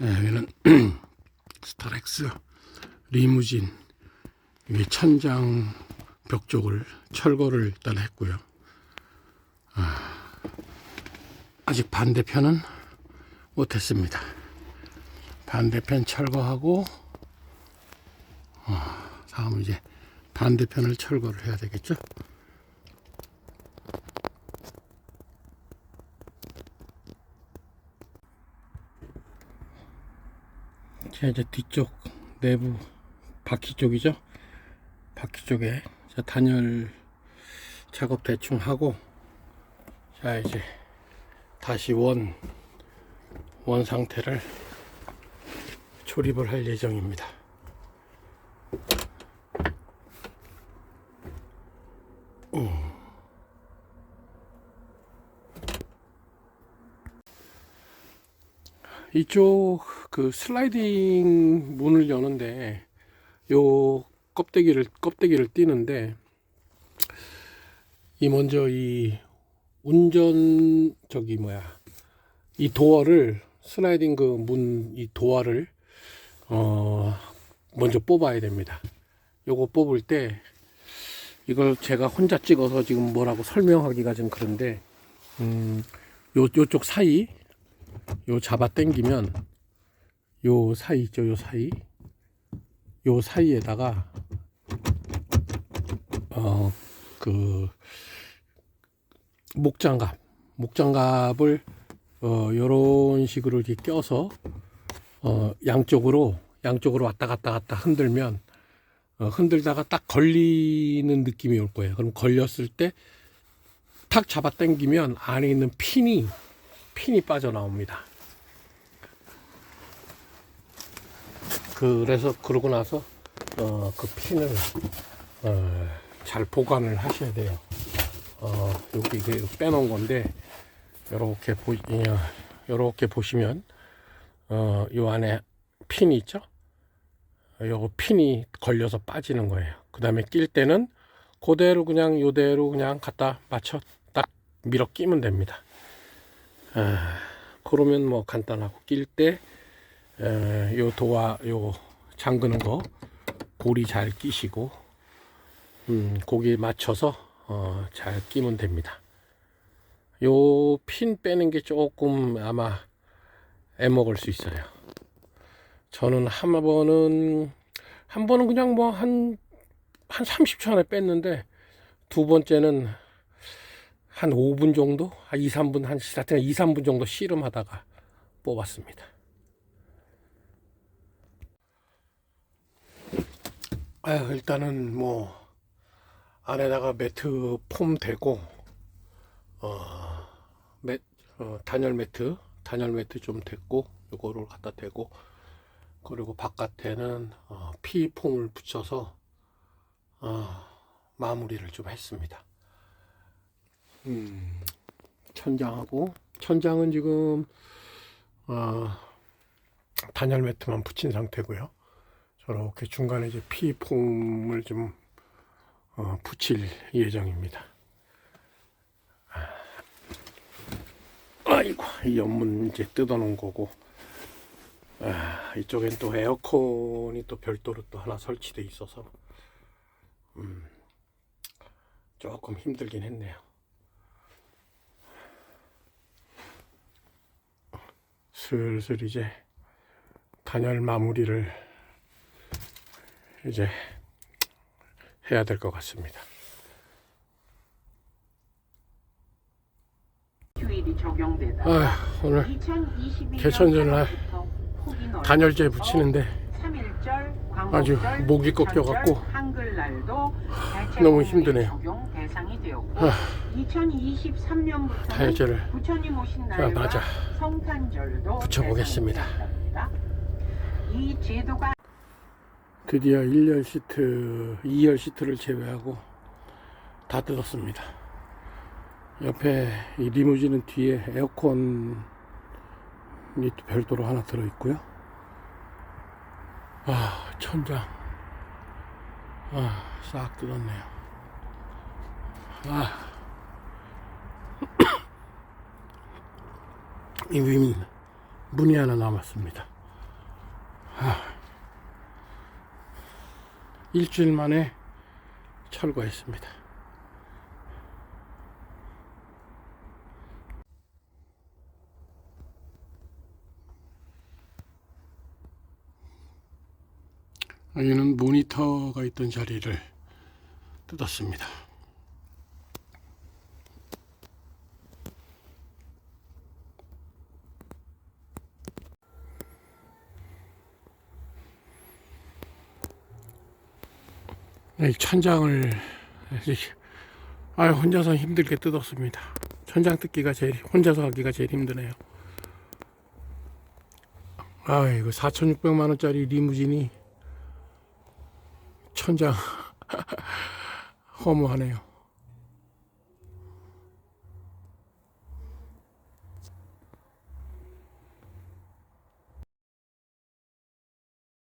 예, 여기는 스타렉스 리무진 위에 천장 벽 쪽을 철거를 일단 했고요. 아, 아직 반대편은 못했습니다. 반대편 철거하고 어, 다음 이제 반대편을 철거를 해야 되겠죠. 자 이제 뒤쪽 내부 바퀴 쪽이죠? 바퀴 쪽에. 자, 단열 작업 대충 하고 자 이제 다시 원, 원 상태를 조립을 할 예정입니다. 이쪽 그 슬라이딩 문을 여는데 요 껍데기를 껍데기를 띄는데 이 먼저 이 운전 저기 뭐야 이 도어를 슬라이딩 그 문 이 도어를 어 먼저 뽑아야 됩니다. 요거 뽑을 때 이걸 제가 혼자 찍어서 지금 뭐라고 설명하기가 좀 그런데 음 요, 요쪽 사이 요 잡아 당기면 요 사이 있죠? 요 사이? 요 사이에다가 어 그 목장갑. 목장갑을 어 요런 식으로 이렇게 껴서 어 양쪽으로 양쪽으로 왔다 갔다 갔다 흔들면 어 흔들다가 딱 걸리는 느낌이 올 거예요. 그럼 걸렸을 때 탁 잡아 당기면 안에 있는 핀이 핀이 빠져나옵니다. 그래서 그러고 나서 어, 그 핀을 어, 잘 보관을 하셔야 돼요. 어, 여기 이게 빼놓은 건데 이렇게 보 이렇게 보시면 어, 요 안에 핀이 있죠. 요거 핀이 걸려서 빠지는 거예요. 그 다음에 낄 때는 그대로 그냥 요대로 그냥 갖다 맞춰 딱 밀어 끼면 됩니다. 아, 그러면 뭐 간단하고 낄 때 요 도와 요 잠그는 거 고리 잘 끼시고 음, 거기에 맞춰서 어, 잘 끼면 됩니다. 요 핀 빼는 게 조금 아마 애 먹을 수 있어요. 저는 한 번은 한 번은 그냥 뭐한한 30초 안에 뺐는데 두 번째는 한 5분 정도, 한 2, 3분, 한 하여튼 2, 3분 정도 씨름하다가 뽑았습니다. 아유, 일단은 뭐 안에다가 매트 폼 대고 어, 매, 어, 단열 매트, 단열 매트 좀 됐고 요거를 갖다 대고 그리고 바깥에는 어, 피 폼을 붙여서 어, 마무리를 좀 했습니다. 음, 천장하고 천장은 지금 어, 단열 매트만 붙인 상태고요. 저렇게 중간에 이제 피폼을 좀 어, 붙일 예정입니다. 아이고 이 연문 이제 뜯어놓은 거고 아, 이쪽엔 또 에어컨이 또 별도로 또 하나 설치돼 있어서 음, 조금 힘들긴 했네요. 슬슬 이제 단열 마무리를 이제 해야 될 것 같습니다. 아, 오늘 2022년 개천절 날 3월부터 후기 놀이 단열재 붙이는데 3.1절, 아주 목이 꺾여갖고 너무 힘드네요. 되었고 아, 2023년부터는 다혈제를 부처님 오신 자, 날과 맞아. 붙여보겠습니다. 이 제도가 드디어 1열 시트, 2열 시트를 제외하고 다 뜯었습니다. 옆에 이 리무진은 뒤에 에어컨이 또 별도로 하나 들어있고요. 아, 천장. 아, 싹 뜯었네요. 아. 이 위, 문이 하나 남았습니다. 일주일 만에 철거했습니다. 여기는 모니터가 있던 자리를 뜯었습니다. 천장을 아 혼자서 힘들게 뜯었습니다. 천장 뜯기가 제일 혼자서 하기가 제일 힘드네요. 아 이거 4,600만 원짜리 리무진이 천장 허무하네요.